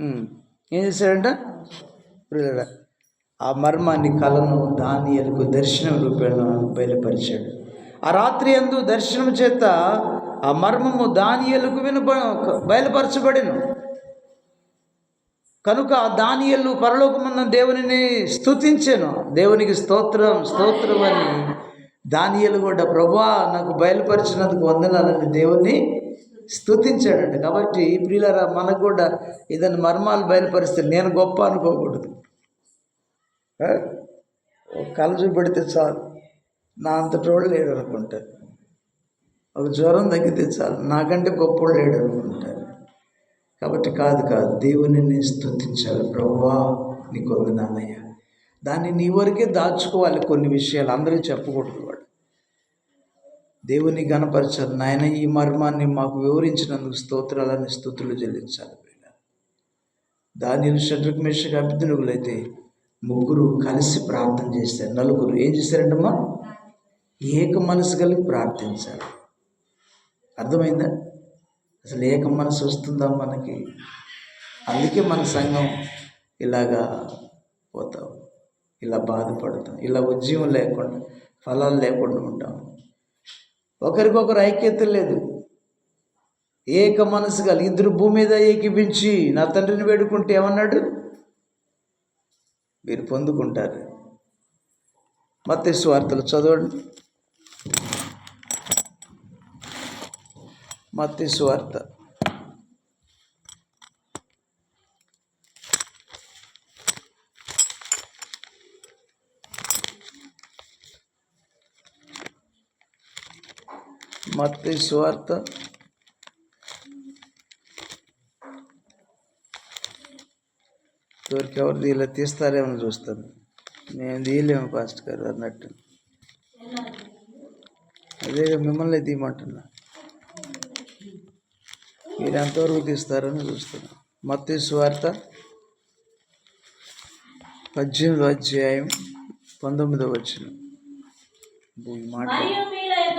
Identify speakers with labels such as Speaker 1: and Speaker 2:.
Speaker 1: ఏం చేశాడంట? ప్రియుడ ఆ మర్మాన్ని కలను దానియలకు దర్శనం రూపేణ బయలుపరిచాడు. ఆ రాత్రి అందు దర్శనం చేత ఆ మర్మము దానియలకు వినబ బయలుపరచబడిను. కనుక ఆ దానియలు పరలోకమున్న దేవునిని స్తుతించాను. దేవునికి స్తోత్రం స్తోత్రం అని దానియలు కూడా ప్రభా నాకు బయలుపరిచినందుకు వందనాలని దేవుణ్ణి. స్థుతించాడంట కాబట్టి ప్రియులరా మనకు కూడా ఏదైనా మర్మాలు బయలుపరిస్తే నేను గొప్ప అనుకోకూడదు. కళ చూపెడితే చాలు. నా అంతటి వాడు లేడు అనుకుంటారు ఒక జ్వరం తగ్గితే చాలు. నాకంటే గొప్పవాడు లేడు అనుకుంటారు కాబట్టి కాదు కాదు దేవుని స్థుతించాలి ప్రభువా నీకు వందనాలయ్యా. దాన్ని నీ వరకే దాచుకోవాలి కొన్ని విషయాలు. అందరూ చెప్పకూడదు వాడు. దేవుని గణపరచాలి నాయన ఈ మర్మాన్ని మాకు వివరించినందుకు స్తోత్రాలని స్థుతులు చెల్లించాలి దానిలు షడ్రక్ మేషకు అభ్యర్థులైతే ముగ్గురు కలిసి ప్రార్థన చేశారు. నలుగురు ఏం చేశారంటమ్మా? ఏక మనసు కలిగి ప్రార్థించారు. అర్థమైందా? అసలు ఏక మనసు వస్తుందా మనకి? అందుకే మన సంఘం ఇలాగా పోతాం. ఇలా బాధపడతాం. ఇలా ఉద్యమం లేకుండా ఫలాలు లేకుండా ఉంటాం. ఒకరికొకరు ఐక్యత లేదు. ఏక మనసు కలిగి ఇద్దరు భూమి మీద ఏకీపించి నా తండ్రిని వేడుకుంటే ఏమన్నాడు? మీరు పొందుకుంటారు. మత్స్సు వార్తలు చదవండి. మత్స్సు వార్త. మత్తే వార్త ఎవరికి ఎవరిది ఇలా తీస్తారేమో చూస్తాను. నేను తీయలేము పాస్ట్ గారు అన్నట్టు. అదే మిమ్మల్ని తీయమంటున్నా. మీరు ఎంతవరకు తీస్తారని చూస్తున్నా. మత్తి స్వార్త పద్దెనిమిదో అధ్యాయం పంతొమ్మిదో వచ్చిన మాట